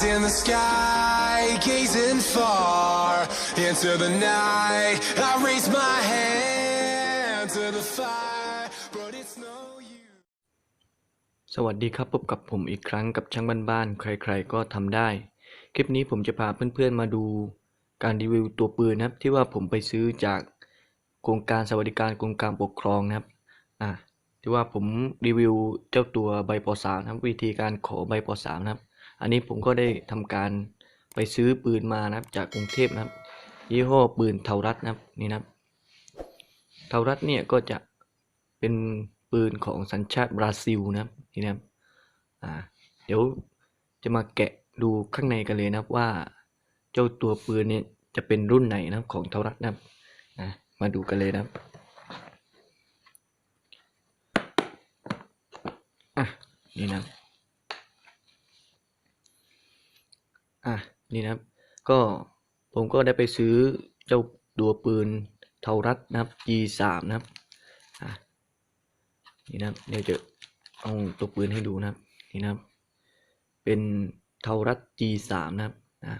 Eyes in the sky, gazing far into the night. I raise my hand to the fire, but it's no use. สวัสดีครับพบกับผมอีกครั้งกับช่างบ้านๆ ใครๆ ก็ทำได้ คลิปนี้ผมจะพาเพื่อนๆ มาดูการรีวิวตัวปืนนะครับ ที่ว่าผมไปซื้อจากโครงการสวัสดิการกรมการปกครองนะครับ อ่าที่ว่าผมรีวิวเจ้าตัวใบปสามนะครับ วิธีการขอใบปสามนะครับ อันนี้ผมก็ได้ทำการไปซื้อปืนมานะครับ จากกรุงเทพนะครับ ยี่ห้อปืนเทารัดนะครับนี่นะครับ เทารัดเนี่ยก็จะเป็นปืนของสัญชาติบราซิลนะครับนี่นะครับอ่าเดี๋ยวจะมาแกะดูข้างในกันเลยนะครับว่า เจ้าตัวปืนเนี่ยจะเป็นรุ่นไหนนะครับของเทารัดนะครับอ่ามาดูกันเลยนะครับอะนี่นะครับ อะนี่นะครับ ก็ผมก็ได้ไปซื้อเจ้าตัวปืนเทารัดนะครับ G3 นะครับอะนี่นะครับเดี๋ยวจะเอาตัวปืนให้ดูนะครับนี่นะครับ เป็นเทารัด G3 นะครับอะ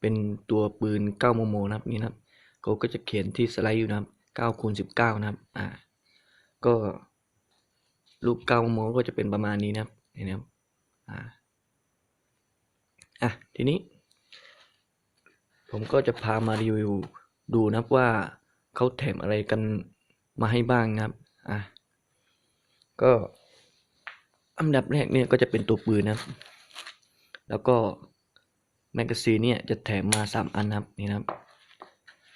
เป็นตัวปืน9มมนะครับนี่นะครับเขาก็จะเขียนที่สไลด์อยู่นะครับ9คูณ19 นะครับอ่าก็ลูก9มมก็จะเป็นประมาณนี้นะครับนี่นะครับอ่า อะทีนี้ ผมก็จะพามารีวิวดูนับว่าเขาแถมอะไรกันมาให้บ้างนะครับอะก็อันดับแรกเนี่ยก็จะเป็นตัวปืนนะครับแล้วก็แมกกาซีนเนี่ยจะแถมมาสามอันนะครับนี่นะครับ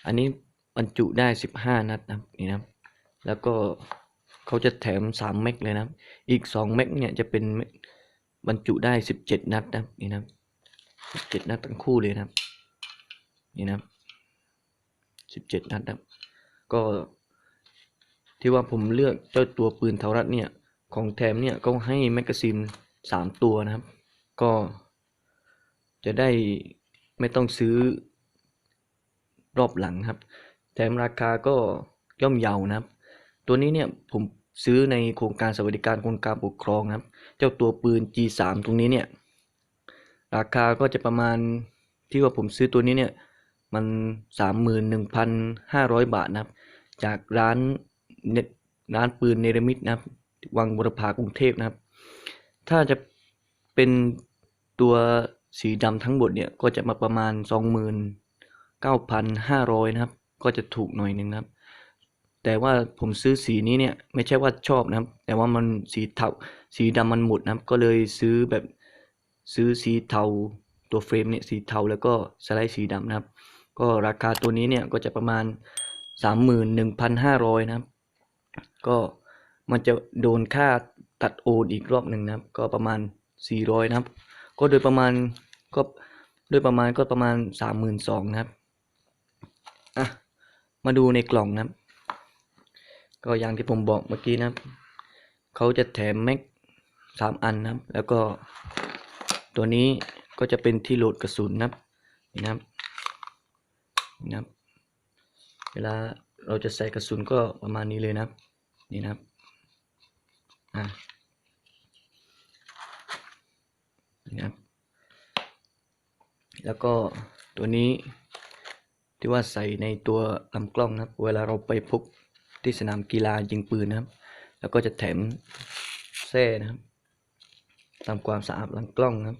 อันนี้บรรจุได้สิบห้านัดนะนี่นะแล้วก็เขาจะแถมสามแม็กเลยนะอีกสองแม็กเนี่ยจะเป็นบรรจุได้สิบเจ็ดนัดนะนี่นะครับ เจ็ดนัดทั้งคู่เลยนะครับ นี่นะครับสิบเจ็ดนัดนะครับ ก็ที่ว่าผมเลือกเจ้าตัวปืนเทารัดเนี่ย ของแถมเนี่ยก็ให้แมกกาซีนสามตัวนะครับ ก็จะได้ไม่ต้องซื้อรอบหลังครับ แถมราคาก็ย่อมเยานะครับ ตัวนี้เนี่ยผมซื้อในโครงการสวัสดิการกรมการปกครองนะครับ เจ้าตัวปืน G3 ตรงนี้เนี่ย ราคาก็จะประมาณที่ว่าผมซื้อตัวนี้เนี่ย มันสามหมื่นหนึ่งพันห้าร้อยบาทนะครับ จากร้านเน็ตร้านปืนเนรมิตนะครับ วังบุรพากรุงเทพนะครับ ถ้าจะเป็นตัวสีดำทั้งหมดเนี่ย ก็จะมาประมาณสองหมื่นเก้าพันห้าร้อยนะครับ ก็จะถูกหน่อยหนึ่งนะครับ แต่ว่าผมซื้อสีนี้เนี่ย ไม่ใช่ว่าชอบนะครับ แต่ว่ามันสีเทาสีดำมันหมดนะครับ ก็เลยซื้อแบบ ซื้อสีเทาตัวเฟรมเนี่ยสีเทาแล้วก็สไลด์สีดำนะครับ ก็ราคาตัวนี้เนี่ยก็จะประมาณสามหมื่นหนึ่งพันห้าร้อยนะครับ ก็มันจะโดนค่าตัดโอนอีกรอบหนึ่งนะครับ ก็ประมาณสี่ร้อยนะครับ ก็โดยประมาณก็โดยประมาณก็ประมาณสามหมื่นสองนะครับอะมาดูในกล่องนะครับ ก็อย่างที่ผมบอกเมื่อกี้นะครับเขาจะแถมแม็กสามอันนะครับ แล้วก็ ตัวนี้ก็จะเป็นที่โหลดกระสุนนะครับนี่นะครับนะครับ เวลาเราจะใส่กระสุนก็ประมาณนี้เลยนะครับ นี่นะครับอ่านี่นะครับ แล้วก็ตัวนี้ที่ว่าใส่ในตัวลำกล้องนะครับ เวลาเราไปพกที่สนามกีฬายิงปืนนะครับ แล้วก็จะแถมแส้นะครับ ทำความสะอาดหลำกล้องนะครับ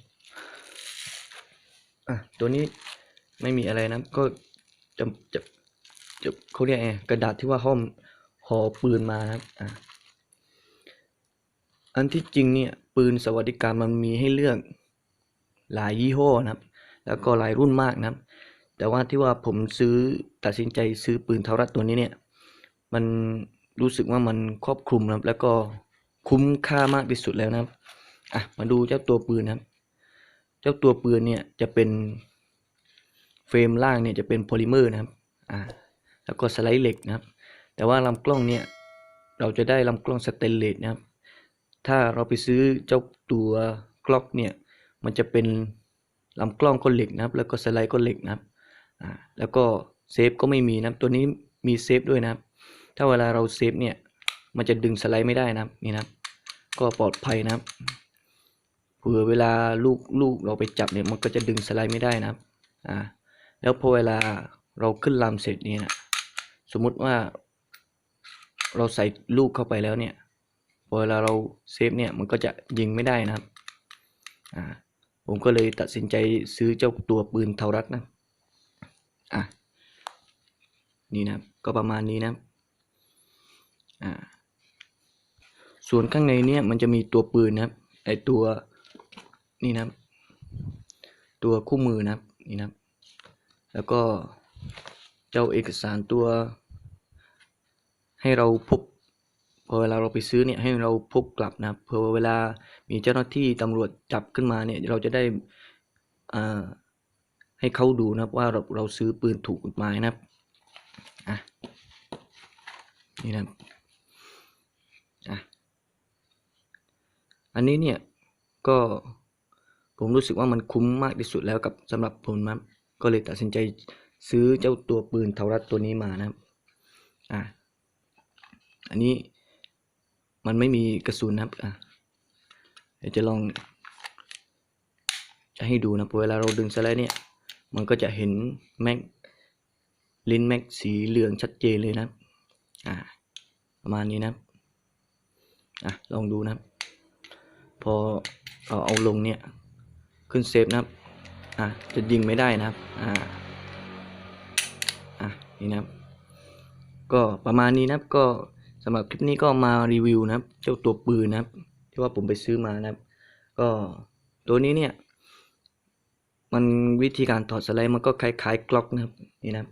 อะตัวนี้ไม่มีอะไรนะก็จะจะจะเขาเรียกไงกระดาษที่ว่าห้อมห่อปืนมาครับอะอันที่จริงเนี่ยปืนสวัสดิการมันมีให้เลือกหลายยี่ห้อนะครับ แล้วก็หลายรุ่นมากนะครับ แต่ว่าที่ว่าผมซื้อตัดสินใจซื้อปืนเทารัดตัวนี้เนี่ย มันรู้สึกว่ามันครอบคลุมนะครับ แล้วก็คุ้มค่ามากที่สุดแล้วนะครับ อะมาดูเจ้าตัวปืนนะครับ เจ้าตัวปืนเนี่ยจะเป็นเฟรมล่างเนี่ยจะเป็นโพลิเมอร์นะครับอ่าแล้วก็สไลด์เหล็กนะครับ แต่ว่าลำกล้องเนี่ยเราจะได้ลำกล้องสเตนเลสนะครับ ถ้าเราไปซื้อเจ้าตัวกล็อกเนี่ยมันจะเป็นลำกล้องก็เหล็กนะครับ แล้วก็สไลด์ก็เหล็กนะครับอ่าแล้วก็เซฟก็ไม่มีนะตัวนี้มีเซฟด้วยนะครับ ถ้าเวลาเราเซฟเนี่ยมันจะดึงสไลด์ไม่ได้นะครับนี่นะครับก็ปลอดภัยนะครับ ผผื่อเวลาลูกลูกเราไปจับเนี่ยมันก็จะดึงสไลด์ไม่ได้นะครับอ่าแล้วพอเวลาเราขึ้นลำเสร็จเนี่ยนะสมมุติว่า เราใส่ลูกเข้าไปแล้วเนี่ยพอเวลาเราเซฟเนี่ยมันก็จะยิงไม่ได้นะครับอ่าผมก็เลยตัดสินใจซื้อเจ้าตัวปืนเทารัดนะอะนี่นะก็ประมาณนี้นะอ่าส่วนข้างในเนี่ยมันจะมีตัวปืนนะครับไอตัว นี่นะครับ ตัวคู่มือนะครับนี่นะครับ แล้วก็เจ้าเอกสารตัว ให้เราพกพอเวลาเราไปซื้อเนี่ยให้เราพกกลับนะครับเผื่อเวลามีเจ้าหน้าที่ตำรวจจับขึ้นมาเนี่ยเราจะได้อ่าให้เขาดูนะครับว่าเราเราซื้อปืนถูกกฎหมายนะครับอะนี่นะครับอะอันนี้เนี่ยก็ ผมรู้สึกว่ามันคุ้มมากที่สุดแล้วกับสำหรับผมนะครับก็เลยตัดสินใจซื้อเจ้าตัวปืนเทารัดตัวนี้มานะครับอะอันนี้มันไม่มีกระสุนนะครับอะเดี๋ยวจะลอง จะให้ดูนะพอเวลาเราดึงสไลด์เนี่ย มันก็จะเห็นแม็กลิ้นแม็กสีเหลืองชัดเจนเลยนะอ่าประมาณนี้นะอะลองดูนะพอเราเอาลงเนี่ย ขึ้นเซฟนะครับอะจะยิงไม่ได้นะครับอ่าอะนี่นะครับ ก็ประมาณนี้นะครับก็สำหรับคลิปนี้ก็มารีวิวนะครับเจ้าตัวปืนนะครับ ที่ว่าผมไปซื้อมานะครับ ก็ตัวนี้เนี่ย มันวิธีการถอดสไลด์มันก็คล้ายๆกล็อกนะครับนี่นะครับ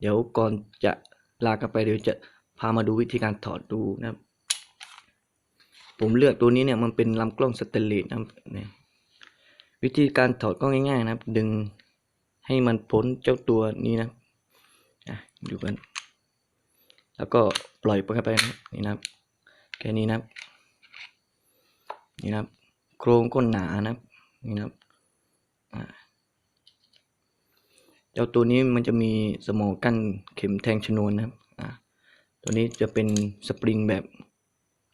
เดี๋ยวก่อนจะลากันไปเดี๋ยวจะพามาดูวิธีการถอดดูนะครับ ผมเลือกตัวนี้เนี่ยมันเป็นลำกล้องสเตนเลสนะครับเนี่ย วิธีการถอดก็ง่ายๆนะครับ ดึงให้มันพ้นเจ้าตัวนี้นะอะดูกัน แล้วก็ปล่อยไปไปนะนี่นะครับแค่นี้นะครับนี่นะครับ โครงก็หนานะครับนี่นะครับอ่าเจ้าตัวนี้มันจะมีสมอกั้นเข็มแทงชนวนนะครับอ่าตัวนี้จะเป็นสปริงแบบ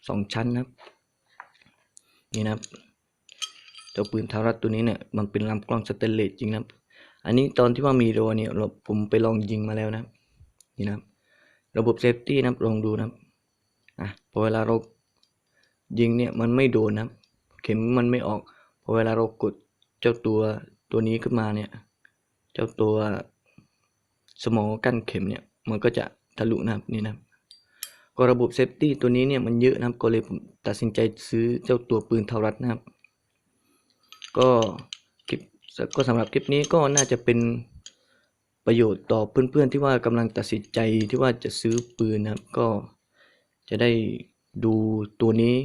สองชั้นนะครับ นี่นะครับ จ้าปืนทารัตตัวนี้เนี่ยมันเป็นลำกล้องสเตนเลสจริงนะอันนี้ตอนที่ว่ามีโดเนี่ยเราผมไปลองยิงมาแล้วนะนี่นะระบบเซฟตี้นะลองดูนะอะพอเวลาเรายิงเนี่ยมันไม่โดนนะเข็มมันไม่ออกพอเวลาเรากดเจ้าตัวตัวนี้ขึ้นมาเนี่ยเจ้าตัวสมองกั้นเข็มเนี่ยมันก็จะทะลุนะครับนี่นะก็ระบบเซฟตี้ตัวนี้เนี่ยมันเยอะนะครับก็เลยผมตัดสินใจซื้อเจ้าตัวปืนเทารัดนะครับ ก็คลิปก็สำหรับคลิปนี้ก็น่าจะเป็นประโยชน์ต่อเพื่อนๆที่ว่ากำลังตัดสินใจที่ว่าจะซื้อปืนนะครับ ก็จะได้ดูตัวนี้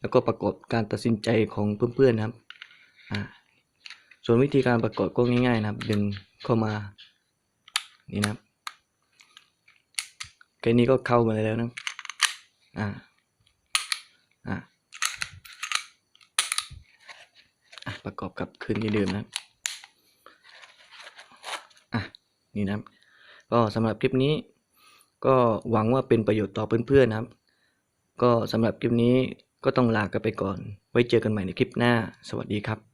แล้วก็ประกอบการตัดสินใจของเพื่อนๆนะครับอ่าส่วนวิธีการประกอบก็ง่ายๆนะครับ ดึงเข้ามานี่นะครับแค่นี้ก็เข้ามาแล้วนะอ่า อะ ประกอบกับคืนที่เดิมนะอะนี่นะครับ ก็สำหรับคลิปนี้ ก็หวังว่าเป็นประโยชน์ต่อเพื่อนๆนะครับ ก็สำหรับคลิปนี้ก็ต้องลากันไปก่อน ไว้เจอกันใหม่ในคลิปหน้า สวัสดีครับ